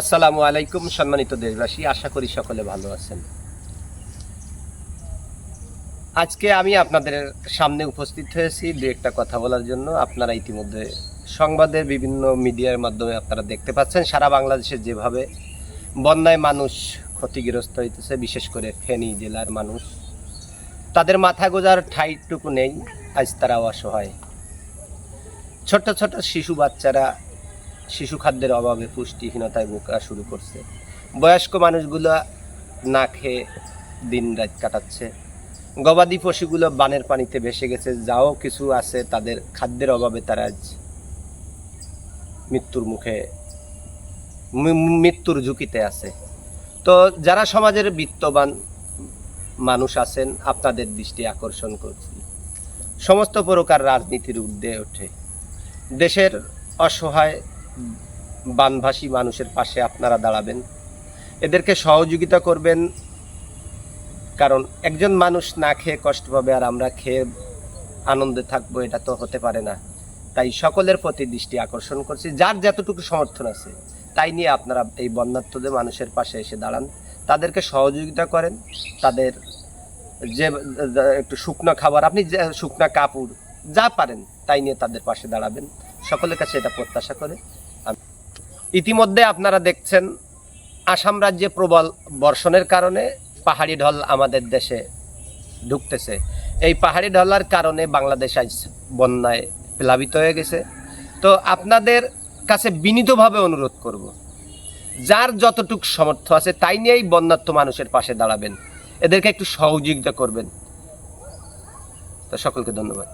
আসসালামু আলাইকুম, সম্মানিত দেশবাসী, আশা করি সকলে ভালো আছেন। আজকে আমি আপনাদের সামনে উপস্থিত হয়েছি দু একটা কথা বলার জন্য। আপনারা ইতিমধ্যে সংবাদের বিভিন্ন মিডিয়ার মাধ্যমে আপনারা দেখতে পাচ্ছেন, সারা বাংলাদেশে যেভাবে বন্যায় মানুষ ক্ষতিগ্রস্ত হইতেছে, বিশেষ করে ফেনী জেলার মানুষ। তাদের মাথা গোজার ঠাইটুকু নেই, আজ তারা অসহায়। ছোট ছোট শিশু বাচ্চারা শিশু খাদ্যের অভাবে পুষ্টিহীনতায় ভোগা শুরু করছে। বয়স্ক মানুষগুলো না খেয়ে দিন রাত কাটাচ্ছে। গবাদি পশুগুলো বানের পানিতে ভেসে গেছে, যাও কিছু আছে তাদের খাদ্যের অভাবে তারা আজ মৃত্যুর মুখে মৃত্যুর ঝুঁকিতে আছে। তো যারা সমাজের বিত্তবান মানুষ আছেন, আপনাদের দৃষ্টি আকর্ষণ করছি। সমস্ত প্রকার রাজনীতির ঊর্ধ্বে ওঠে। দেশের অসহায় বানভাসী মানুষের পাশে আপনারা দাঁড়াবেন। এদেরকে সহযোগিতা করবেন। কারণ একজন মানুষ না খেয়ে কষ্ট পাবে আর আমরা খেয়ে আনন্দে থাকব, এটা তো হতে পারে না। তাই সকলের প্রতি দৃষ্টি আকর্ষণ করছি। যার যতটুকু সমর্থন আছে, তাই নিয়ে আপনারা এই বন্যার্থদের মানুষের পাশে এসে দাঁড়ান। তাদেরকে সহযোগিতা করেন। তাদের যে, একটু শুকনো খাবার, আপনি যে, শুকনা কাপড় যা পারেন, তাই নিয়ে তাদের পাশে দাঁড়াবেন। সকলের কাছে এটা প্রত্যাশা করে। ইতিমধ্যে আপনারা দেখছেন আসাম রাজ্যে প্রবল বর্ষণের কারণে পাহাড়ি ঢল আমাদের দেশে ঢুকতেছে। এই পাহাড়ি ঢলার কারণে বাংলাদেশ আজ বন্যায় প্লাবিত হয়ে গেছে। তো আপনাদের কাছে বিনীতভাবে অনুরোধ করব, যার যতটুক সমর্থ আছে তাই নিয়েই বন্যাত্ম মানুষের পাশে দাঁড়াবেন। এদেরকে একটু সহযোগিতা করবেন। তো সকলকে ধন্যবাদ।